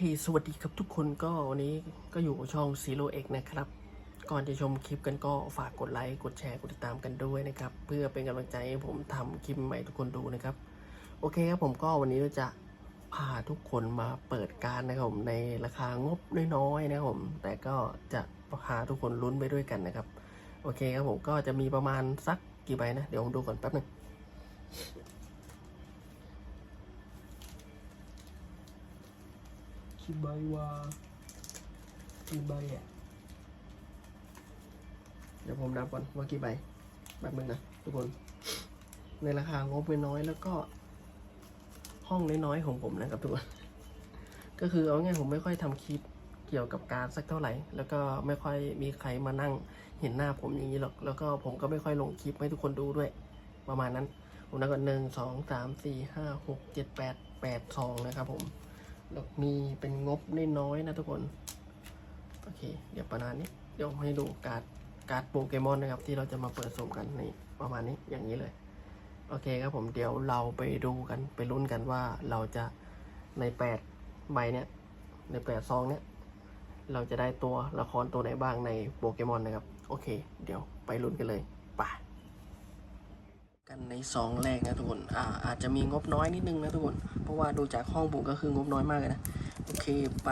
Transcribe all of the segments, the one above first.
เค สวัสดีครับทุกคนก็วันนี้ก็อยู่ช่อง Zero X นะครับ ก่อนจะชมคลิปกันก็ฝากกดไลค์ กดแชร์ กดติดตามกันด้วยนะครับ เพื่อเป็นกำลังใจให้ผมทำคลิปใหม่ทุกคนดูนะครับ โอเคครับผมก็วันนี้จะพาทุกคนมาเปิดการนะครับผมในราคางบน้อยๆนะครับผมแต่ก็จะพาทุกคนลุ้นไปด้วยกันนะครับ โอเคครับผมก็จะมีประมาณสักกี่ใบนะ เดี๋ยวผมดูก่อนแป๊บหนึง กี่ใบวะกี่ใบอะ เดี๋ยวผมนับก่อนว่ากี่ใบแบบนึงนะทุกคน ในราคางบน้อยแล้วก็ ห้องน้อยๆของผมนะครับทุกคน ก็คือเอาง่ายผมไม่ค่อยทำคลิปเกี่ยวกับการสักเท่าไหร่ แล้วก็ไม่ค่อยมีใครมานั่งเห็นหน้าผมอย่างนี้หรอก แล้วก็ผมก็ไม่ค่อยลงคลิปให้ทุกคนดูด้วย ประมาณนั้น ผมนับก่อนหนึ่งสองสามสี่ห้าหกเจ็ดแปดแปดซองนะครับผม มีเป็นงบน้อยๆนะทุกคน โอเค เดี๋ยวประมาณนี้ เดี๋ยวให้ดูการ์ดการ์ดโปเกมอนนะครับ ที่เราจะมาเปิดสุ่มกันนี่ประมาณนี้อย่างนี้เลย โอเคครับผมเดี๋ยวเราไปดูกันไปลุ้นกันว่าเราจะในแปดใบเนี้ยในแปดซองเนี้ยเราจะได้ตัวละครตัวไหนบ้างในโปเกมอนนะครับ โอเค เดี๋ยวไปลุ้นกันเลยไป กันในซองแรกนะทุกคนอ่าอาจจะมีงบน้อยนิดนึงนะทุกคน เพราะว่าดูจากห้องผมก็คืองบน้อยมากเลยนะ โอเคไป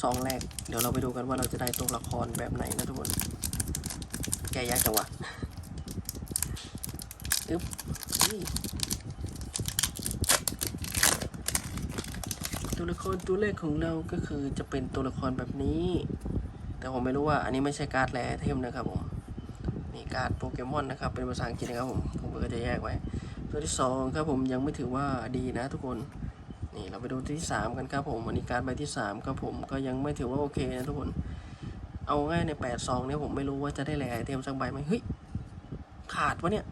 ซองแรก เดี๋ยวเราไปดูกันว่าเราจะได้ตัวละครแบบไหนนะทุกคน แกยากจังวะอึ๊บตัวละครตัวแรกของเราก็คือจะเป็นตัวละครแบบนี้ แต่ผมไม่รู้ว่าอันนี้ไม่ใช่การ์ดแรเทมนะครับผม การ์ดโปเกมอนนะครับ เป็นภาษาอังกฤษนะครับผมผมก็จะแยกไว้ ตัวที่สองครับผมยังไม่ถือว่าดีนะทุกคน นี่เราไปดูตัวที่สามกันครับผมอันนี้การ์ดใบที่สามครับผมก็ยังไม่ถือว่าโอเคนะทุกคน เอาง่ายในแปดซองเนี่ยผมไม่รู้ว่าจะได้แหล่ไอเทมสักใบไหมเฮ้ยขาดวะเนี่ย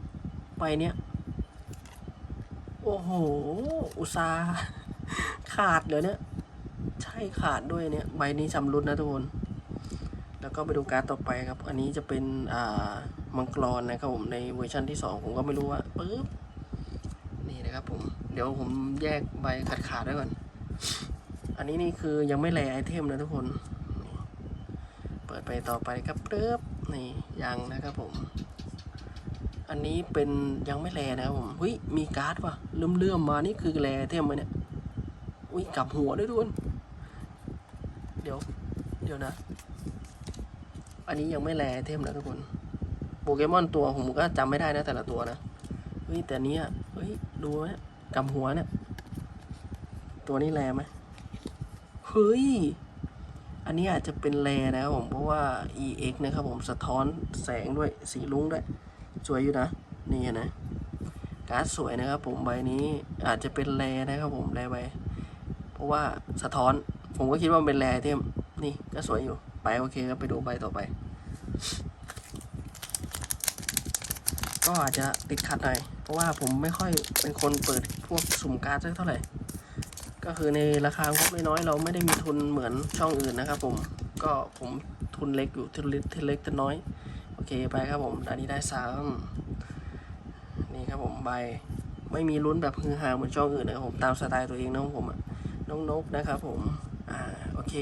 ใบเนี้ยโอ้โห อุตสาขาดเหรอเนี่ย ใช่ขาดด้วยเนี่ย ใบนี้ชำรุดนะทุกคน แล้วก็ไปดูการ์ดต่อไปครับ อันนี้จะเป็น อ่า มังกรนะครับผมในเวอร์ชันที่สองผมก็ไม่รู้ว่าปึ๊บนี่นะครับผมเดี๋ยวผมแยกใบขาดขาดๆไว้ก่อน อันนี้นี่คือยังไม่แลไอเทมนะทุกคนนเปิดไปต่อไปครับปึ๊บนี่ยังนะครับผม อันนี้เป็นยังไม่แลนะครับผมเฮ้ยมีการ์ดว่ะเลื่อมๆมานี่คือแลไอเทมไหมเนี่ยอุ้ยกลับหัวด้วยทุกคนเดี๋ยว เดี๋ยวนะ อันนี้ยังไม่แลไอเทมนะทุกคน โปเกมอนตัวผมก็จำไม่ได้นะแต่ละตัวนะเฮ้ยแต่เนี้ยเฮ้ยดูไหมกำหัวเนี่ย ตัวนี้แรไหมเฮ้ย อันนี้อาจจะเป็นแรนะครับผมเพราะว่า EX นะครับผมสะท้อนแสงด้วยสีลุ้งด้วย สวยอยู่นะ นี่นะการ์ดสวยนะครับผมใบนี้อาจจะเป็นแรนะครับผมแรใบเพราะว่าสะท้อนผมก็คิดว่าเป็นแรเทมนี่ก็สวยอยู่ ไปโอเคครับไปดูใบต่อไป ก็อาจจะติดขัดหน่อย เพราะว่าผมไม่ค่อยเป็นคนเปิดพวกสุ่มการ์ดเท่าไหร่ ก็คือในราคางบน้อยเราไม่ได้มีทุนเหมือนช่องอื่นนะครับผมก็ผมทุนเล็กอยู่ทุนเล็กทุนเล็กทุนน้อย โอเคไปครับผมอันนี้ได้สามนี่ครับผมใบไม่มีลุ้นแบบฮือฮาเหมือนช่องอื่นนะครับผมตามสไตล์ตัวเองนะของผมอะน้องนกนะครับผมอ่าโอเค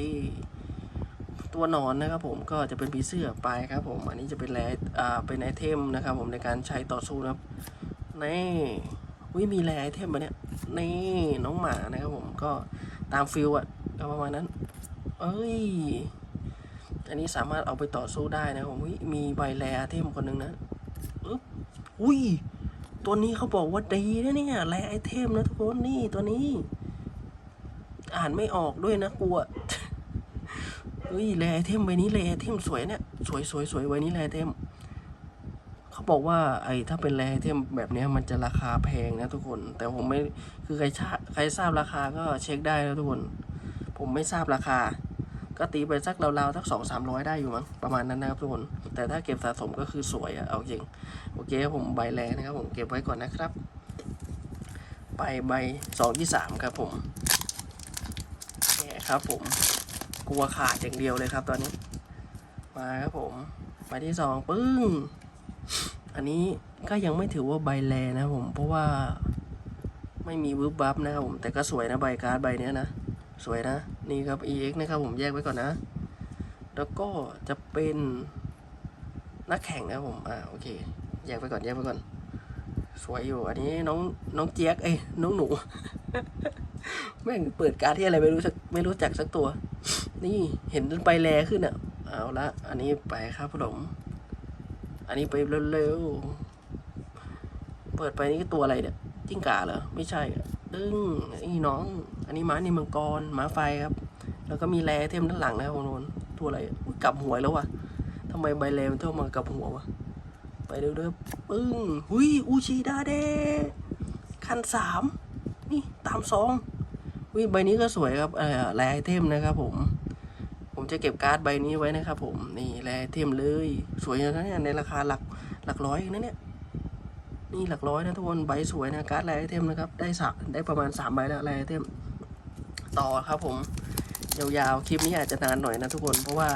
ตัวหนอนนะครับผมก็จะเป็นผีเสื้อไปครับผมอันนี้จะเป็นแรอ่าเป็นไอเทมนะครับผมในการใช้ต่อสู้นะครับนี่วิมีแรไอเทมมาเนี่ยนี่น้องหมานะครับผมก็ตามฟิลอะก็ประมาณนั้น เอ้ย อันนี้สามารถเอาไปต่อสู้ได้นะครับผมมีใบแรไอเทมคนหนึ่งนะอึ๊บอุ้ยตัวนี้เขาบอกว่าดีนะเนี่ยแรไอเทมนะทุกคนนี่ตัวนี้ อ่านไม่ออกด้วยนะกลัว เฮ้ยแรเทมใบนี้แรเทมสวยเนี่ยสวยสวยสวยใบนี้แรเทมเขาบอกว่าไอ้ถ้าเป็นแรไอเทมแบบนี้มันจะราคาแพงนะทุกคน แต่ผมไม่คือใครชาใครทราบราคาก็เช็คได้นะทุกคน ผมไม่ทราบราคา ก็ตีไปสักราวๆสักสองสามร้อยได้อยู่มั้งประมาณนั้นนะครับทุกคน แต่ถ้าเก็บสะสมก็คือสวยอะเอาจริงโอเคผมใบแรนะครับผมเก็บไว้ก่อนนะครับไปใบสองที่สามครับผมแหมครับผม ลัวขาดอย่างเดียวเลยครับตอนนี้ มาครับผมใบที่สองปึ้ง อันนี้ก็ยังไม่ถือว่าใบแลนะผม เพราะว่าไม่มีวืบวับนะครับผม แต่ก็สวยนะใบการ์ดใบเนี้ยนะ สวยนะ นี่ครับ EX นะครับผมแยกไว้ก่อนนะ แล้วก็จะเป็นนักแข่งนะผม อ่าโอเค แยกไปก่อนแยกไปก่อน สวยอยู่ อันนี้น้องน้องเจี๊ยกเอ้ยน้องหนู แม่งเปิดการ์ดที่อะไรไม่รู้สักไม่รู้จักสักตัว นี่เห็นใบแลขึ้นอะ เอาละ อันนี้ไปครับผมอันนี้ไปเร็วๆ เปิดไปนี่ก็ตัวอะไรเนี่ย จิ้งก่าเหรอ ไม่ใช่ดึงนี่น้อง อันนี้ม้านี่มังกรม้าไฟครับ แล้วก็มีแลเทมด้านหลังนะครับผมนนตัวอะไรกลับหัวแล้ววะทำไมใบแลมันต้องมากลับหัววะ ไปเรื่อยๆปึ้ง หุยอูชิดาเดคันสามนี่ตามซองวิใบนี้ก็สวยครับเออแลไอเทมนะครับผม ผมจะเก็บการ์ดใบนี้ไว้นะครับผมนี่แลเทมเลย สวยนะเนี่ยในราคาหลักหลักร้อยนะเนี่ยนี่หลักร้อยนะทุกคนใบสวยนะการ์ดแลเทมนะครับได้สักได้ประมาณสามใบแล้วแลเทมต่อครับผมยาวๆคลิปนี้อาจจะนานหน่อยนะทุกคนเพราะว่า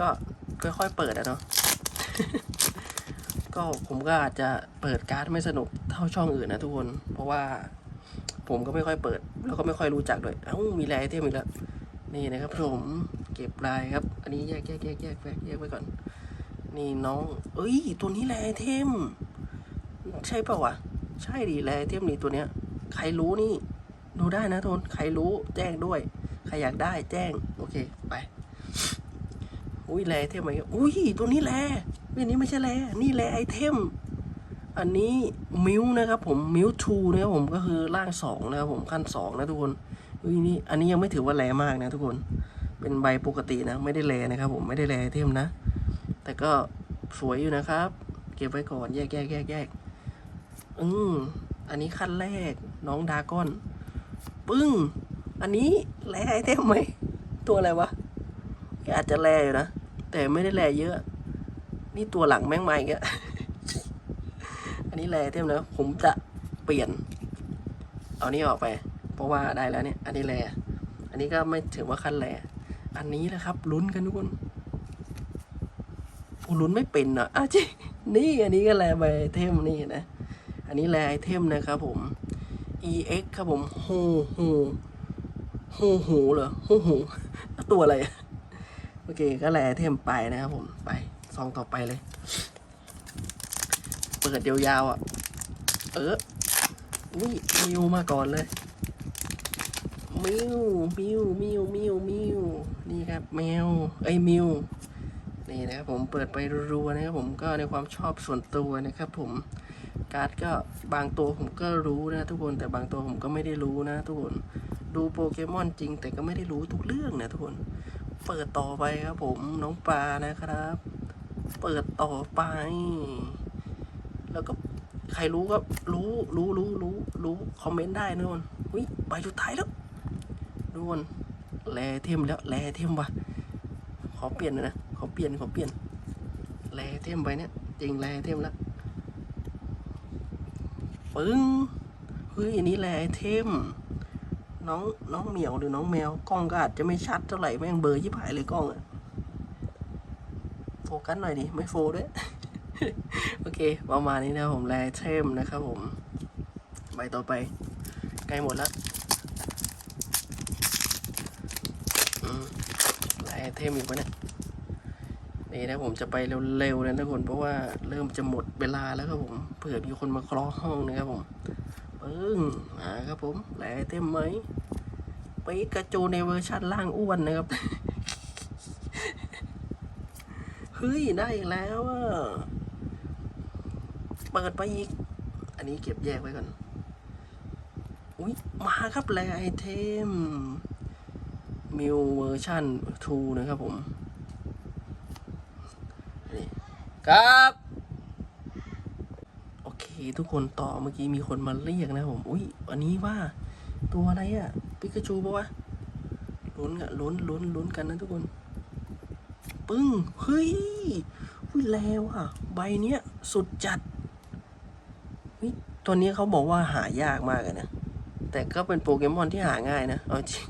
ก็ค่อยๆเปิดอะเนาะก็ผมก็อาจจะเปิดการ์ดไม่สนุกเท่าช่องอื่นนะทุกคน เพราะว่าผมก็ไม่ค่อยเปิด แล้วก็ไม่ค่อยรู้จักด้วยเอ้ามีแรไอเทมอีกแล้ว นี่นะครับผมเก็บลายครับ อันนี้แยกแยกแยกแยกแยกแยกไว้ก่อน นี่น้อง เอ้ย ตัวนี้แรไอเทม ใช่เปล่าวะ ใช่ดิแรไอเทมนี่ตัวเนี้ย ใครรู้นี่ ดูได้นะทุนใครรู้แจ้งด้วย ใครอยากได้แจ้ง โอเค ไป อุ้ยแรไอเทมอะไรอุ้ย ตัวนี้แรอันนี้ไม่ใช่แรนี่แรไอเทม อันนี้มิวนะครับผมมิวทูนะครับผมก็คือร่างสองนะครับผมขั้นสองนะทุกคน อุ้ยนี่อันนี้ยังไม่ถือว่าแรมากนะทุกคน เป็นใบปกตินะ ไม่ได้แรนะครับ ผมไม่ได้แรไอเทมนะ แต่ก็สวยอยู่นะครับ เก็บไว้ก่อนแยกแยกแยกแยกอืมอันนี้ขั้นแรกน้องดากอน ปึ้ง อันนี้แรไอเทมไหมตัวอะไรวะอาจจะแรอยู่นะ แต่ไม่ได้แรเยอะ นี่ตัวหลังแม่งใหม่แกอันนี้แรไอเทมนะ ผมจะเปลี่ยน เอานี้ออกไป เพราะว่าได้แล้วเนี่ย อันนี้แรอันนี้ก็ไม่ถือว่าขั้นแรอันนี้แหละครับ ลุ้นกันทุกคนโอ้ลุ้นไม่เป็นอะอ้าวจริงนี่อันนี้ก็แรใบไอเทมนี่นะ อันนี้แรไอเทมนะครับผม EX ครับผมโฮโฮโฮโหเหรอโฮโหตัวอะไรโอเคก็แลเทมไปนะครับผมไปซองต่อไปเลย เปิดยาวๆอะ เอออุ้ยมิวมาก่อนเลย มิวมิวมิวมิวมิวนี่ครับแมวไอ้มิวนี่นะครับผมเปิดไปรัวๆนะครับผมก็ในความชอบส่วนตัวนะครับผมการ์ดก็บางตัวผมก็รู้นะทุกคนแต่บางตัวผมก็ไม่ได้รู้นะทุกคนดูโปเกมอนจริงแต่ก็ไม่ได้รู้ทุกเรื่องนะทุกคนเปิดต่อไปครับผมน้องปลานะครับ เปิดต่อไป แล้วก็ใครรู้ก็รู้รู้รู้รู้รู้คอมเมนต์ได้นะทุกคนอุ้ยใบสุดท้ายแล้ว ทุกคนแลเทมแล้วแลเทมวะขอเปลี่ยนหน่อยนะขอเปลี่ยนขอเปลี่ยนแลเทมไปเนี่ยจริงแลเทมแล้วปึ้งเฮ้ยอันนี้แหละไอเทมน้องน้องเหมียวหรือน้องแมวกล้องก็อาจจะไม่ชัดเท่าไหร่แม่งเบลอร์ยิบหายเลยกล้องอะโฟกัสหน่อยดิไม่โฟด้วยโอเคประมาณนี้นะผมแลเทมนะครับผมใบต่อไปใกล้หมดแล้วอืม แลเทมอีกปะเนี่ยนี่นะผมจะไปเร็วๆนะทุกคนเพราะว่าเริ่มจะหมดเวลาแล้วครับผมเผื่อมีคนมาคาะห้องนะครับผมปึ้งมาครับผมแหลเต็มไหมปีกระจูในเวอร์ชันล่างอ้วนนะครับเฮ้ยได้อีกแล้วอะเปิดไปอีก อันนี้เก็บแยกไว้ก่อนอุ้ยมาครับแลไอเทม มิวเวอร์ชัน2นะครับผมครับ โอเคทุกคนต่อเมื่อกี้มีคนมาเรียกนะผม อุ้ยอันนี้ว่า ตัวอะไรอะปิกาจูปะวะลุ้นกันลุ้นลุ้นลุ้นกันนะทุกคน ปึ้ง เฮ้ยอุ้ยแล้วอะใบเนี้ย สุดจัดนี่ตัวนี้เขาบอกว่าหายากมากเลยนะ แต่ก็เป็นโปเกมอนที่หาง่ายนะ เอาจริง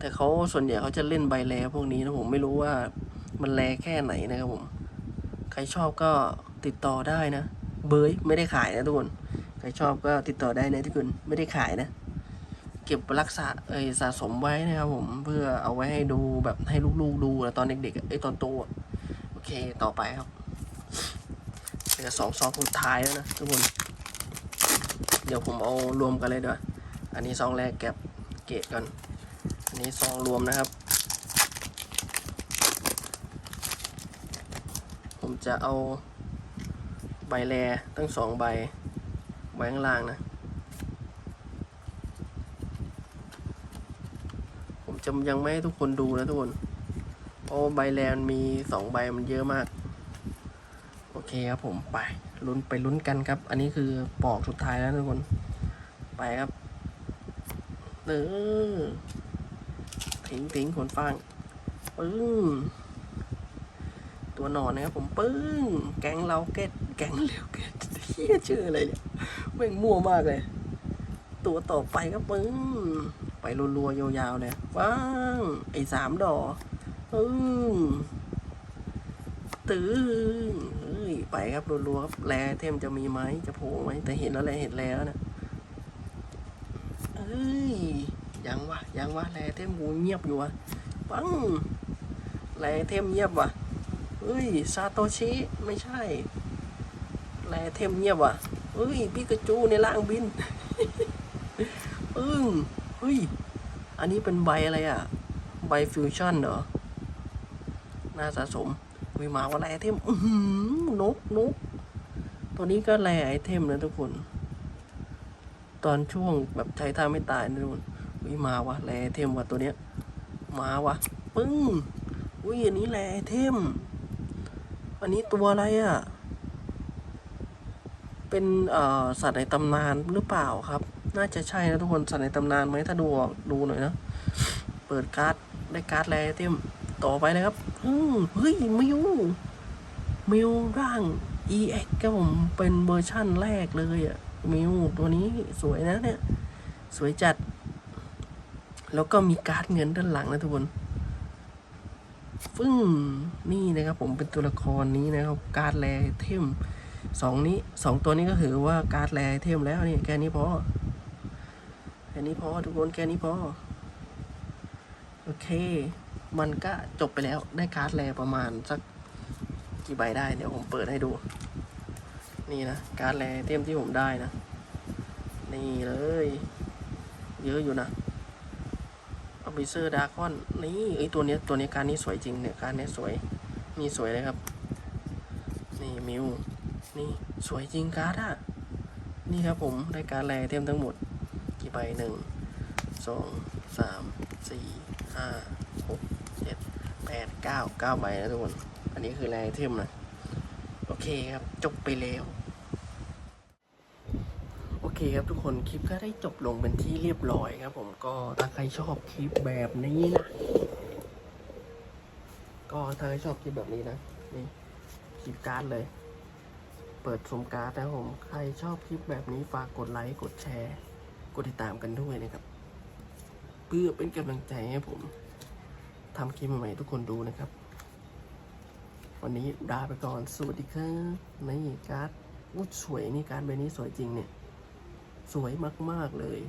แต่เขาส่วนใหญ่เขาจะเล่นใบแลพวกนี้นะผมไม่รู้ว่ามันแลแค่ไหนนะครับผม ใครชอบก็ติดต่อได้นะ เบยไม่ได้ขายนะทุกคน ใครชอบก็ติดต่อได้นะทุกคน ไม่ได้ขายนะ เก็บรักษาเอยสะสมไว้นะครับผม เพื่อเอาไว้ให้ดูแบบให้ลูกๆดูนะตอนเด็กๆไอตอนโตอะโอเคต่อไปครับเหลือสองซองสุดท้ายแล้วนะทุกคน เดี๋ยวผมเอารวมกันเลยดี๋ยวาอันนี้ซองแรกแก็บเกะก่อน นนี้ซองรวมนะครับ ผมจะเอาใบแลตั้งสองใบไว้ข้างล่างนะ ผมจะยังไม่ให้ทุกคนดูนะทุกคน เพราะใบแลมันมีสองใบมันเยอะมาก โอเคครับผมไปลุ้นไปลุ้นกันครับ อันนี้คือปอกสุดท้ายแล้วทุกคน ไปครับเออ ทิ้งทิ้งขนฟางปึ้งตัวหนอนนะครับผมปึ้ง แก๊งเราเก็ตแก๊งเร็วเก็ตเฮียชื่ออะไรเนี่ยแม่งมั่วมากเลย ตัวต่อไปก็ปึ้ง ไปรัวๆยาวๆเลยว้างไอ้สามดอกปึ้งตื้งเฮ้ยไปครับรัวๆครับแลเทมจะมีไหมจะโผล่ไหมแต่เห็นแล้วแลเห็นแล้วนะเอ้ย ยังวะยังวะแลเทมกูเงียบอยู่วะปังแลเทมเงียบวะเฮ้ยซาโตชิไม่ใช่แลเทมเงียบวะเฮ้ยปิกาจูในล่างบินอึ้งเฮ้ยอันนี้เป็นใบอะไรอะ ใบฟิวชั่นเหรอน่าสะสมวิมาว่าแรไอเทมอือหือนกนกตัวนี้ก็แรไอเทมนะทุกคน ตอนช่วงแบบใช้ท่าไม่ตายนะทุกคน วิมาวะแรไอเทมวะตัวเนี้ย มาวะปึ้งอุ้ยอันนี้แรไอเทม อันนี้ตัวอะไรอะ เป็นเอ่อสัตว์ในตำนานหรือเปล่าครับ น่าจะใช่นะทุกคนสัตว์ในตำนานไหมถ้าดูออกดูหน่อยนะ เปิดการ์ดได้การ์ดแรเต็มต่อไปเลยครับอืมเฮ้ยมิวมิวร่าง EX ครับผมเป็นเวอร์ชั่นแรกเลยอะมิวตัวนี้สวยนะเนี่ย สวยจัด แล้วก็มีการ์ดเงินด้านหลังนะทุกคนฟึ่งนี่นะครับผมเป็นตัวละครนี้นะครับการ์ดแรเทมสองนี้สองตัวนี้ก็ถือว่าการ์ดแรเทมแล้วนี่แค่นี้พอแค่นี้พอทุกคนแค่นี้พอโอเค มันก็จบไปแล้วได้การ์ดแรประมาณสักกี่ใบได้ เดี๋ยวผมเปิดให้ดู นี่นะการ์ดแรเต็มที่ผมได้นะ นี่เลย เยอะอยู่นะ ออฟฟิเซอร์ดาคอนนี่ไอตัวเนี้ยตัวนี้การนี้สวยจริงเนี่ยการนี้สวยนี่สวยเลยครับ นี่มิวนี่สวยจริงการ์ดอะนี่ครับผมได้การแรเต็มทั้งหมด กี่ใบหนึ่งสองสามสี่ห้าหกเจ็ดแปดเก้าเก้าใบนะทุกคน อันนี้คือแรเทมนะ โอเคครับ จบไปแล้ว เคครับทุกคนคลิปก็ได้จบลงเป็นที่เรียบร้อยครับ ผมก็ถ้าใครชอบคลิปแบบนี้นะ ก็ถ้าใครชอบคลิปแบบนี้นะนี่คลิปการ์ดเลย เปิดชมการ์ดนะผมใครชอบคลิปแบบนี้ฝากกดไลค์กดแชร์ กดติดตามกันด้วยนะครับ เพื่อเป็นกำลังใจให้ผมทำคลิปใหม่ๆทุกคนดูนะครับ วันนี้ลาไปก่อนสวัสดีครับนี่การ์ดอู้สวยนี่การ์ดใบนี้สวยจริงเนี่ย สวยมาก ๆ เลย